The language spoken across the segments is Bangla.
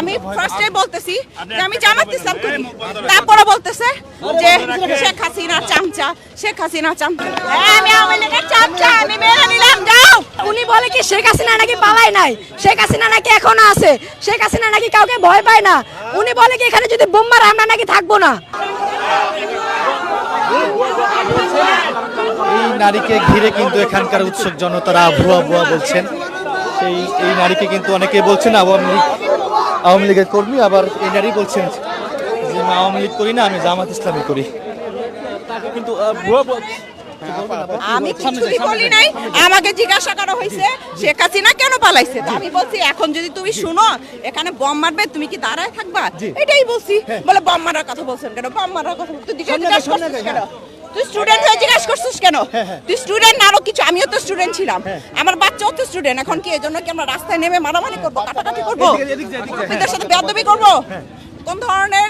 আমি ফার্স্টে বলতেছি যে আমি জামাত ইসলাম করি। তারপরে বলতেছে যে শেখ হাসিনা চামচা শেখ হাসিনা চামচা। আমি আওয়ামী লীগের চামচা আমি নিলাম যাও। উনি বলে কি শেখ হাসিনা নাকি পালায় নাই? শেখ হাসিনা নাকি এখনও আছে? শেখ হাসিনা নাকি কাউকে ভয় পায় না? উনি বলে কি এখানে যদি বোম মারে আমরা নাকি থাকব না? এই নারীকে ঘিরে কিন্তু এখানকার উৎসুক জনতারা ভুয়া ভুয়া বলছেন। সেই এই নারীকে কিন্তু অনেকে বলছেন আওয়ামী লীগ আওয়ামী লীগের কর্মী আবার এই বলছেন যে আমি আওয়ামী লীগ করি না আমি জামাত ইসলামী করি। কিন্তু আমি কিছুই বলি নাই। আমাকে জিজ্ঞাসা করা হয়েছে শেখ হাসিনা কেন পালাইছে? আমি বলছি এখন যদি তুমি শুনো এখানে বম মারবে তুমি কি দাঁড়ায় থাকবা? এটাই বলছি। বলে বম মারার কথা বলছেন কেন? বম মারার কথা তুই জিজ্ঞাসা করছিস কেন? তুই স্টুডেন্ট হয়ে জিজ্ঞাসা করছিস কেন? তুই স্টুডেন্ট না আরও কিছু? আমিও তো স্টুডেন্ট ছিলাম। আমার বাচ্চাও তো স্টুডেন্ট এখন কি এজন্য কি আমরা রাস্তায় নেমে মারামারি করব কাটাকাটি করব? এদের সাথে বেয়াদবি করব? কোন ধরনের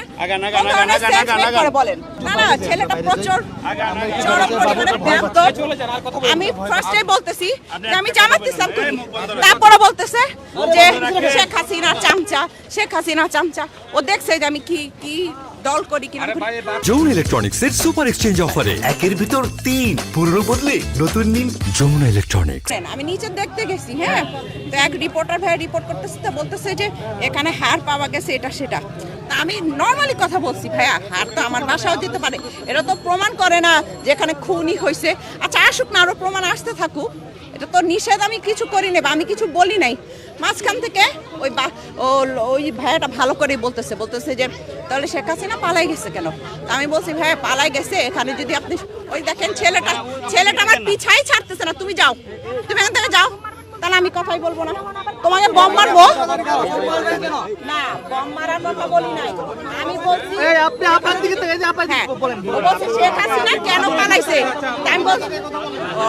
কোন ধরনের statement করে বলেন? না না ছেলেটা প্রচুর চরম পরিমাণে বেয়াদব। আমি ফার্স্টে বলতেছি যে আমি জামাত ইসলাম করি তারপরে বলতেছে যে শেখ হাসিনা চামচা শেখ হাসিনা চামচা। ও দেখছে যে আমি কি কি দল করি কি না করি। যমুনা সুপার এক্সচেঞ্জ অফারে একের ভিতর তিন পুরনো বদলে নতুন নিন যমুনা ইলেকট্রনিক্স আমি নিচে দেখতে গেছি হ্যাঁ? তো এক রিপোর্টার ভাই রিপোর্ট করতেছে তো বলতেছে যে এখানে হার পাওয়া গেছে এটা সেটা। আমি নর্মালি কথা বলছি ভাইয়া হার তো আমার বাসাও দিতে পারে। এটা তো প্রমাণ করে না যে এখানে খুনই হয়েছে আচ্ছা আসুক না আরও প্রমাণ আসতে থাকুক। এটা তো নিষেধ আমি কিছু করি না বা আমি কিছু বলি নাই। মাঝখান থেকে ওই বা ও ওই ভাইয়াটা ভালো করেই বলতেছে বলতেছে যে তাহলে শেখ হাসিনা পালাই গেছে কেন? তা আমি বলছি ভাইয়া পালাই গেছে এখানে যদি আপনি ওই দেখেন ছেলেটা ছেলেটা আমার পিছাই ছাড়তেছে না তুমি যাও। তুমি এখান থেকে যাও। তাহলে আমি কথাই বলব না। তোমাকে বম মারবো? না বম মারার কথা বলি নাই। আমি বলছি আপনি আপনার দিকে থেকে যে আপনি শেখ হাসিনা কেন পালাইছে? তাই আমি বলছি ও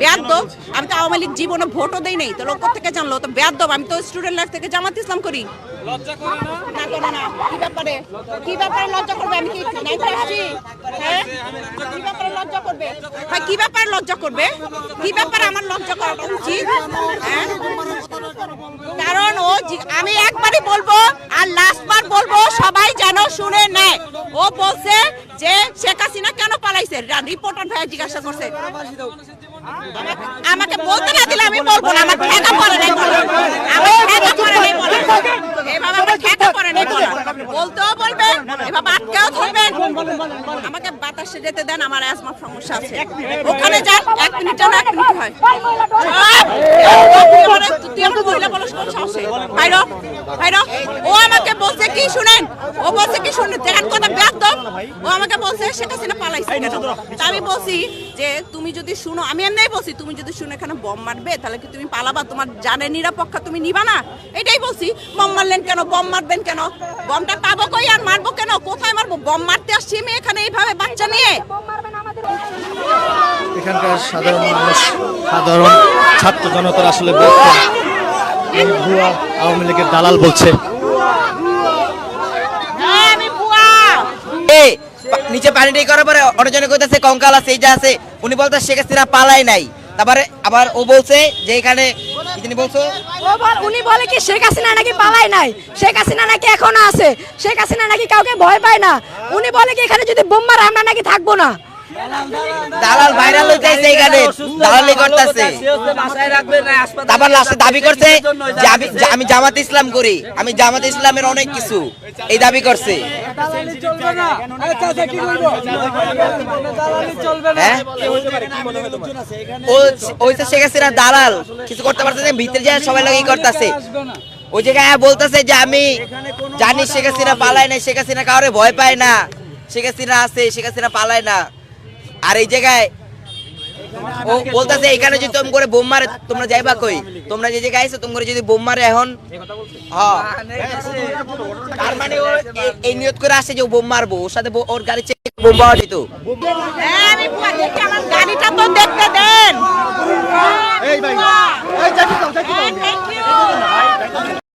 বেয়াদব আমি তো আওয়ামী লীগ জীবনে ভোটও দেই নাই তো লোক থেকে জানলো? তো বেয়াদব আমি তো স্টুডেন্ট লাইফ থেকে জামাত ইসলাম করি। না। করে না। কি ব্যাপারে? কি ব্যাপারে লজ্জা করবে? আমি কি নাইতে আসছি? হ্যাঁ? কি ব্যাপারে লজ্জা করবে? হ্যাঁ কি ব্যাপারে লজ্জা করবে? কি ব্যাপারে আমার লজ্জা করাটা উচিত? হ্যাঁ? কারণ ও আমি একবারই বলব আর লাস্ট বার বলব সবাই যেন শুনে নেয়। ও বলছে যে শেখ হাসিনা কেন পালাইছে? রিপোর্টার ভাই জিজ্ঞাসা করছে। আমাকে- বলতে না দিলে আমি বলব না আমার ঠেকা পড়ে নাই বলো আমার ঠেকা পড়ে নাই বলো এভাবে আমার ঠেকা পড়ে নাই বলো বলতেও বলবেন এভাবে আটকেও ধরবেন আমাকে বাতাসে যেতে দেন আমার অ্যাজমা সমস্যা আছে ওখানে যান এক মিনিট এক মিনিট হয়! তুই আমার- মহিলা বলস কোন সাহসে? বাইরো, বাইরো। ও আমাকে বলছে কি শুনেন? ও বলছে কি শুনেন? দেখেন কথা বেয়াদব। ও আমাকে বলছে শেখ হাসিনা পালাইছে আমি বলছি যে তুমি যদি শুনো আমি এমনি বলছি তুমি যদি শুনো এখানে বম মারবে তাহলে কি তুমি পালাবা? তোমার জানের নিরাপত্তা তুমি নিবা না? এটাই বলছি। বম মারলেন কেন? বম মারবেন কেন? বমটা পাবো কই আর মারবো কেন? কোথায় মারবো? বম মারতে আসছি আমি এখানে এইভাবে বাচ্চা নিয়ে। এখানকার সাধারণ মানুষ সাধারণ ছাত্র জনতারা আসলে ভুয়া আওয়ামী লীগের দালাল বলছে। হ্যাঁ নিচে পানি করার পরে অনেকজনে কইতাছে কঙ্কাল আছে এই যা আছে। উনি বলতে শেখ হাসিনা পালাই নাই। তারপরে আবার ও বলছে যে এখানে বলছো? উনি বলে কি শেখ হাসিনা নাকি পালায় নাই? শেখ হাসিনা নাকি এখনও আছে? শেখ হাসিনা নাকি কাউকে ভয় পায় না? উনি বলে কি এখানে যদি বোম মারে আমরা নাকি থাকব না? দালাল ভাইরাল হইতেছে এখানে, দালালি করতেছে। তারপর লাস্টে দাবি করছে যে আমি জামাত ইসলাম করি, আমি জামাত ইসলামের অনেক কিছু, এই দাবি করছে। হ্যাঁ? ওই তো দালাল, কিছু করতে পারতেছে ভিতরে যায় সবাই ই করতেছে। ওই জায়গায় বলতেছে যে আমি জানি শেখ হাসিনা পালায় না শেখ হাসিনা কাউরে ভয় পায় না। শেখ হাসিনা আছে, শেখ হাসিনা পালায় না। আর এই জায়গায় ও বলতেছে এখানে যদি তুমি করে বোম মারে তোমরা যাইবা কই? তোমরা যে জায়গায় আইছো তোমরা যদি বোম মারে এখন? হ্যাঁ। তার মানে ও এই- নিয়ত করে আসে যে ও বোম মারবো। ওর সাথে বো- ওর গাড়ি চেক বোম পাওয়া যেত। হ্যাঁ আমি বুয়া দেখি আমার গাড়িটা তো দেখতে দেন। এই ভাই এই ইউ